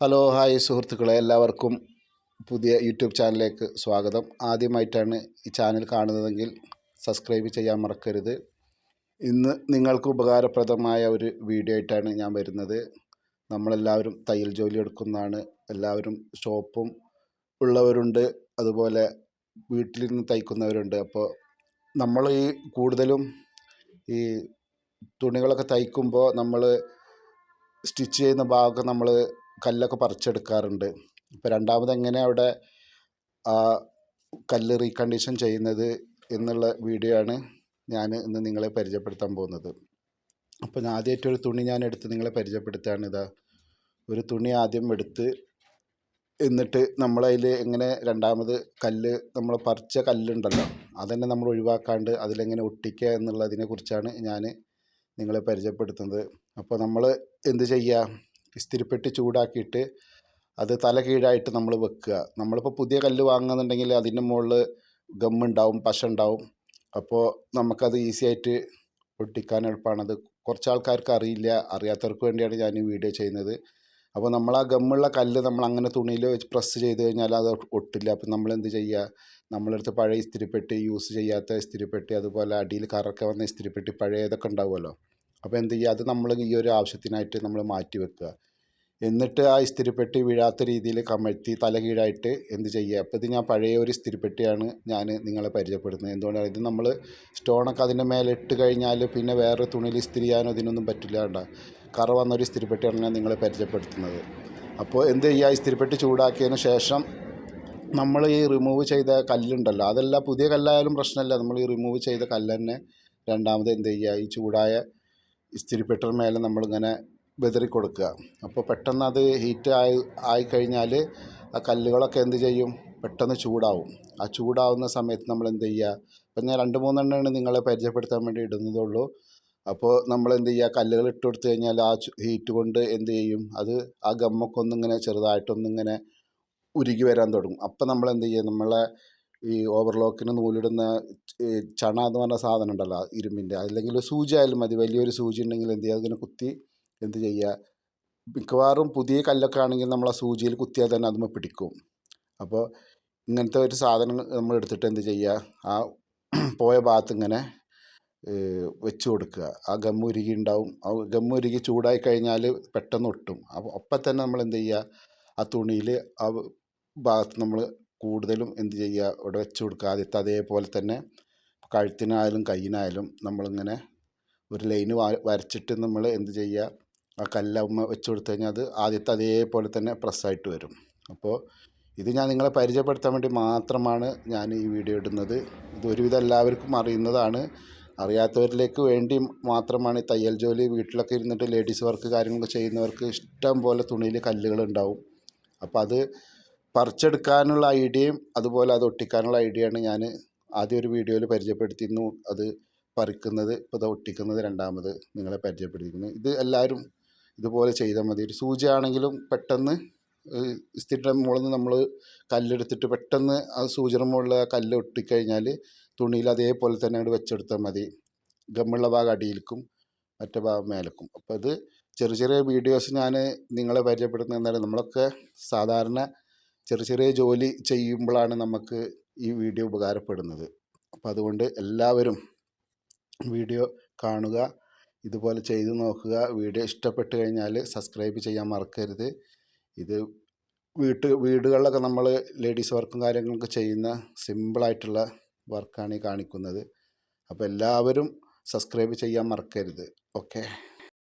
Hello hi സുഹൃത്തുക്കളെ. എല്ലാവർക്കും പുതിയ യൂട്യൂബ് ചാനലിലേക്ക് സ്വാഗതം. ആദ്യമായിട്ടാണ് ഈ ചാനൽ കാണുന്നതെങ്കിൽ സബ്സ്ക്രൈബ് ചെയ്യാൻ മറക്കരുത്. ഇന്ന് നിങ്ങൾക്ക് ഉപകാരപ്രദമായ ഒരു വീഡിയോ ആയിട്ടാണ് ഞാൻ വരുന്നത്. നമ്മളെല്ലാവരും തയ്യൽ ജോലി എടുക്കുന്നതാണ്. എല്ലാവരും ഷോപ്പും ഉള്ളവരുണ്ട്. അതുപോലെ വീട്ടിൽ നിന്ന് തയ്ക്കുന്നവരുണ്ട്. അപ്പോൾ നമ്മൾ ഈ കൂടുതലും ഈ തുണികളൊക്കെ തയ്ക്കുമ്പോൾ നമ്മൾ സ്റ്റിച്ച് ചെയ്യുന്ന ഭാഗമൊക്കെ നമ്മൾ കല്ലൊക്കെ പറിച്ചെടുക്കാറുണ്ട്. ഇപ്പോൾ രണ്ടാമത് എങ്ങനെ അവിടെ ആ കല്ല് റീകണ്ടീഷൻ ചെയ്യുന്നത് എന്നുള്ള വീഡിയോ ആണ് ഞാൻ ഇന്ന് നിങ്ങളെ പരിചയപ്പെടുത്താൻ പോകുന്നത്. അപ്പോൾ ഞാൻ ആദ്യമായിട്ട് ഒരു തുണി ഞാൻ എടുത്ത് നിങ്ങളെ പരിചയപ്പെടുത്തുകയാണ്. ഇതാ ഒരു തുണി ആദ്യം എടുത്ത് എന്നിട്ട് നമ്മളതിൽ എങ്ങനെ രണ്ടാമത് കല്ല് നമ്മൾ പറിച്ച കല്ലുണ്ടല്ലോ അതന്നെ നമ്മൾ ഒഴിവാക്കാണ്ട് അതിലെങ്ങനെ ഒട്ടിക്കുക എന്നുള്ളതിനെ കുറിച്ചാണ് ഞാൻ നിങ്ങളെ പരിചയപ്പെടുത്തുന്നത്. അപ്പോൾ നമ്മൾ എന്ത് ചെയ്യുക ഇസ്തിരിപ്പെട്ടി ചൂടാക്കിയിട്ട് അത് തല കീഴായിട്ട് നമ്മൾ വെക്കുക. നമ്മളിപ്പോൾ പുതിയ കല്ല് വാങ്ങുന്നുണ്ടെങ്കിൽ അതിന്റെ മുകളിൽ ഗമ്മുണ്ടാവും പശ ഉണ്ടാവും. അപ്പോൾ നമുക്കത് ഈസി ആയിട്ട് ഒട്ടിക്കാൻ എളുപ്പമാണത് കുറച്ച് ആൾക്കാർക്ക് അറിയില്ല അറിയാത്തവർക്ക് വേണ്ടിയാണ് ഞാൻ ഈ വീഡിയോ ചെയ്യുന്നത്. അപ്പോൾ നമ്മൾ ആ ഗമ്മുള്ള കല്ല് നമ്മൾ അങ്ങനെ തുണിയിൽ വെച്ച് പ്രസ് ചെയ്ത് കഴിഞ്ഞാൽ അത് ഒട്ടില്ല. അപ്പോൾ നമ്മൾ എന്ത് ചെയ്യുക? നമ്മളെടുത്ത് പഴയ ഇസ്തിരിപ്പെട്ടി യൂസ് ചെയ്യാത്ത ഇസ്തിരിപ്പെട്ടി അതുപോലെ അടിയിൽ കറക്ക വന്ന ഇസ്തിരിപ്പെട്ടി പഴയതൊക്കെ ഉണ്ടാവുമല്ലോ. അപ്പോൾ എന്ത് ചെയ്യുക അത് നമ്മൾ ഈ ഒരു ആവശ്യത്തിനായിട്ട് നമ്മൾ മാറ്റി വെക്കുക. എന്നിട്ട് ആ ഇസ്തിരിപ്പെട്ടി വീഴാത്ത രീതിയിൽ കമഴ്ത്തി തലകീഴായിട്ട് എന്ത് ചെയ്യുക? അപ്പോൾ ഇത് ഞാൻ പഴയ ഒരു ഇസ്തിരിപ്പെട്ടിയാണ് ഞാൻ നിങ്ങളെ പരിചയപ്പെടുന്നത് എന്തുകൊണ്ടാണ്? ഇത് നമ്മൾ സ്റ്റോണൊക്കെ അതിന്റെ മേലെ ഇട്ട് കഴിഞ്ഞാൽ പിന്നെ വേറെ തുണിയിൽ ഇസ്തിരി ചെയ്യാനോ ഇതിനൊന്നും പറ്റില്ല കണ്ട. കറ വന്നൊരു ഇസ്തിരിപ്പെട്ടിയാണ് ഞാൻ നിങ്ങളെ പരിചയപ്പെടുത്തുന്നത്. അപ്പോൾ എന്ത് ചെയ്യുക? ഇസ്തിരിപ്പെട്ടി ചൂടാക്കിയതിന് ശേഷം നമ്മൾ ഈ റിമൂവ് ചെയ്ത കല്ലുണ്ടല്ലോ അതല്ല പുതിയ കല്ലായാലും പ്രശ്നമല്ല. നമ്മൾ ഈ റിമൂവ് ചെയ്ത കല്ല് തന്നെ രണ്ടാമത് എന്ത് ചെയ്യുക? ഈ ചൂടായ ഇസ്തിരിപ്പെട്ടിന് മേലെ നമ്മളിങ്ങനെ വെതറി കൊടുക്കുക അപ്പോൾ പെട്ടെന്ന് അത് ഹീറ്റ് ആയി ആയിക്കഴിഞ്ഞാൽ ആ കല്ലുകളൊക്കെ എന്ത് ചെയ്യും? പെട്ടെന്ന് ചൂടാവും. ആ ചൂടാവുന്ന സമയത്ത് നമ്മൾ എന്ത് ചെയ്യുക? ഇപ്പം ഞാൻ രണ്ട് മൂന്നെണ്ണമാണ് നിങ്ങളെ പരിചയപ്പെടുത്താൻ വേണ്ടി ഇടുന്നതുള്ളൂ. അപ്പോൾ നമ്മൾ എന്ത് ചെയ്യുക? കല്ലുകൾ ഇട്ട് കൊടുത്തു കഴിഞ്ഞാൽ ആ ഹീറ്റ് കൊണ്ട് എന്ത് ചെയ്യും? അത് ആ ഗമ്മൊക്കെ ഒന്നിങ്ങനെ ചെറുതായിട്ടൊന്നിങ്ങനെ ഉരുകി വരാൻ തുടങ്ങും. അപ്പം നമ്മൾ എന്ത് ചെയ്യുക? നമ്മളെ ഈ ഓവർലോക്കിന് നൂലിടുന്ന ചണ എന്ന് പറഞ്ഞ സാധനം ഉണ്ടല്ലോ ഇരുമ്പിന്റെ. അല്ലെങ്കിൽ സൂചി ആയാലും മതി. വലിയൊരു സൂചി ഉണ്ടെങ്കിൽ എന്ത് ചെയ്യുക? അതിനെ കുത്തി എന്ത് ചെയ്യുക? മിക്കവാറും പുതിയ കല്ലൊക്കെ ആണെങ്കിൽ നമ്മൾ ആ സൂചിയിൽ കുത്തിയാൽ തന്നെ അതുമ്മ പിടിക്കും. അപ്പോൾ ഇങ്ങനത്തെ ഒരു സാധനം നമ്മൾ എടുത്തിട്ട് എന്ത് ചെയ്യുക? ആ പോയ ഭാഗത്ത് ഇങ്ങനെ വെച്ച് കൊടുക്കുക. ആ ഗം ഉരുകി ഉണ്ടാവും. ആ ഗം ഉരുകി ചൂടായി കഴിഞ്ഞാൽ പെട്ടെന്ന് ഒട്ടും. അപ്പോൾ ഒപ്പം തന്നെ നമ്മൾ എന്ത് ചെയ്യുക? ആ തുണിയിൽ ആ ഭാഗത്ത് നമ്മൾ കൂടുതലും എന്ത് ചെയ്യുക? ഇവിടെ വെച്ച് കൊടുക്കുക. ആദ്യത്തെ അതേപോലെ തന്നെ കഴുത്തിനായാലും കയ്യിനായാലും നമ്മളിങ്ങനെ ഒരു ലൈന് വരച്ചിട്ട് നമ്മൾ എന്ത് ചെയ്യുക? ആ കല്ലമ്മ വെച്ച് കൊടുത്തു കഴിഞ്ഞാൽ അത് ആദ്യത്തെ അതേപോലെ തന്നെ പ്രസ്സായിട്ട് വരും. അപ്പോൾ ഇത് ഞാൻ നിങ്ങളെ പരിചയപ്പെടുത്താൻ വേണ്ടി മാത്രമാണ് ഞാൻ ഈ വീഡിയോ ഇടുന്നത്. ഇത് ഒരുവിധം എല്ലാവർക്കും അറിയുന്നതാണ്. അറിയാത്തവരിലേക്ക് വേണ്ടി മാത്രമാണ് തയ്യൽ ജോലി. വീട്ടിലൊക്കെ ഇരുന്നിട്ട് ലേഡീസ് വർക്ക് കാര്യങ്ങളൊക്കെ ചെയ്യുന്നവർക്ക് ഇഷ്ടം പോലെ തുണിയിൽ കല്ലുകൾ ഉണ്ടാവും. അപ്പോൾ അത് പറിച്ചെടുക്കാനുള്ള ഐഡിയയും അതുപോലെ അത് ഒട്ടിക്കാനുള്ള ഐഡിയയാണ് ഞാൻ ആദ്യം ഒരു വീഡിയോയിൽ പരിചയപ്പെടുത്തിയിരുന്നു അത് പറിക്കുന്നത് ഇപ്പോൾ ഇത് ഒട്ടിക്കുന്നത് രണ്ടാമത് നിങ്ങളെ പരിചയപ്പെടുത്തിയിരുന്നു ഇത് എല്ലാവരും ഇതുപോലെ ചെയ്താൽ മതി. ഒരു സൂചിയാണെങ്കിലും പെട്ടെന്ന് ഇസ്തിരിയുടെ മുകളിൽ നിന്ന് നമ്മൾ കല്ലെടുത്തിട്ട് പെട്ടെന്ന് ആ സൂചിയുടെ മുകളിൽ ആ കല്ല് ഒട്ടിക്കഴിഞ്ഞാൽ തുണിയിൽ അതേപോലെ തന്നെ അങ്ങോട്ട് വെച്ചെടുത്താൽ മതി. ഗമ്മുള്ള ഭാഗം അടിയിലേക്കും മറ്റേ ഭാഗം മേലക്കും. അപ്പോൾ ഇത് ചെറിയ ചെറിയ വീഡിയോസ് ഞാൻ നിങ്ങളെ പരിചയപ്പെടുത്തുന്നത് എന്താണ് നമ്മളൊക്കെ സാധാരണ ചെറിയ ചെറിയ ജോലി ചെയ്യുമ്പോഴാണ് നമുക്ക് ഈ വീഡിയോ ഉപകാരപ്പെടുന്നത്. അപ്പോൾ അതുകൊണ്ട് എല്ലാവരും വീഡിയോ കാണുക ഇതുപോലെ ചെയ്തു നോക്കുക. വീഡിയോ ഇഷ്ടപ്പെട്ട് കഴിഞ്ഞാൽ സബ്സ്ക്രൈബ് ചെയ്യാൻ മറക്കരുത്. ഇത് വീട്ട് വീടുകളിലൊക്കെ നമ്മൾ ലേഡീസ് വർക്കും കാര്യങ്ങളൊക്കെ ചെയ്യുന്ന സിമ്പിളായിട്ടുള്ള വർക്കാണ് ഈ കാണിക്കുന്നത്. അപ്പോൾ എല്ലാവരും സബ്സ്ക്രൈബ് ചെയ്യാൻ മറക്കരുത്. ഓക്കെ.